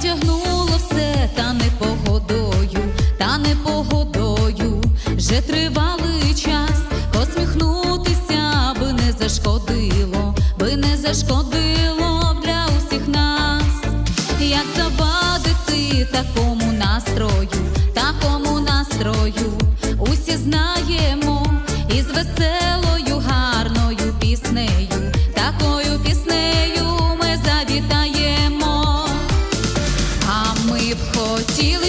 Затягнуло все та не погодою, та не погодою. Вже тривалий час посміхнутися би не зашкодило, би не зашкодило для усіх нас. Як завадити такому настрою, такому настрою, усі знаємо із веселою, гарною піснею,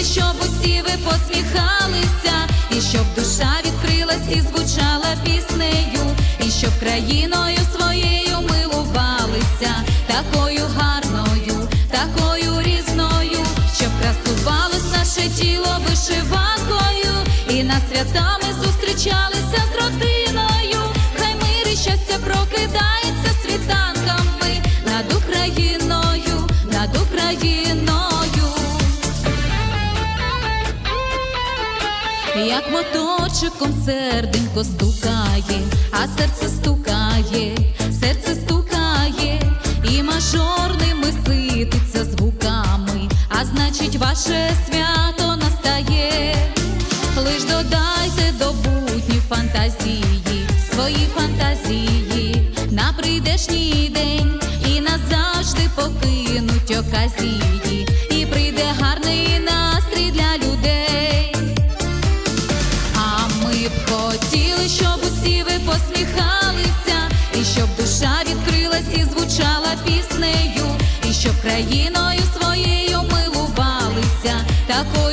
щоб усі ви посміхалися, і щоб душа відкрилась і звучала піснею, і щоб країною своєю милувалися, такою гарною, такою різною, щоб красувалось наше тіло вишиванкою, і на свята ми зустрічалися з родиною. Хай мир і щастя прокидається світанками над Україною, над Україною. Як моторчиком серденько стукає, а серце стукає, серце стукає, і мажорними сититься звуками, а значить, ваше свято настає. Лиш додайте до буднів фантазії, свої фантазії на прийдешній день і назавжди покинуть оказії, посміхалися, і щоб душа відкрилась і звучала піснею, і щоб країною своєю милувалися, такою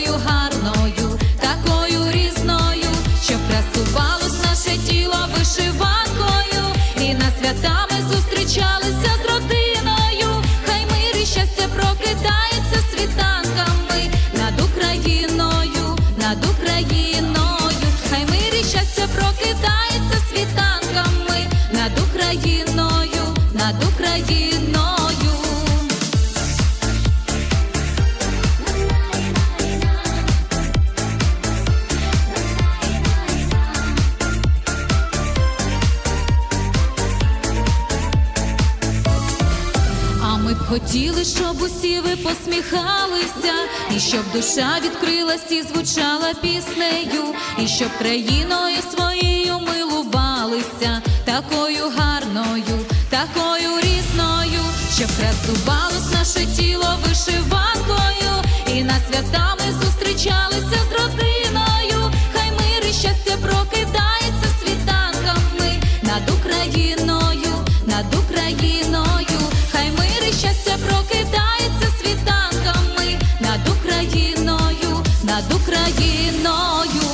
хотіли, щоб усі ви посміхалися, і щоб душа відкрилась і звучала піснею, і щоб країною своєю милувалися, такою гарною, такою різною, щоб красувалось наше тіло вишиванкою, і на свята ми зустрічалися з родиною. Хай мир і щастя прокидається Україною.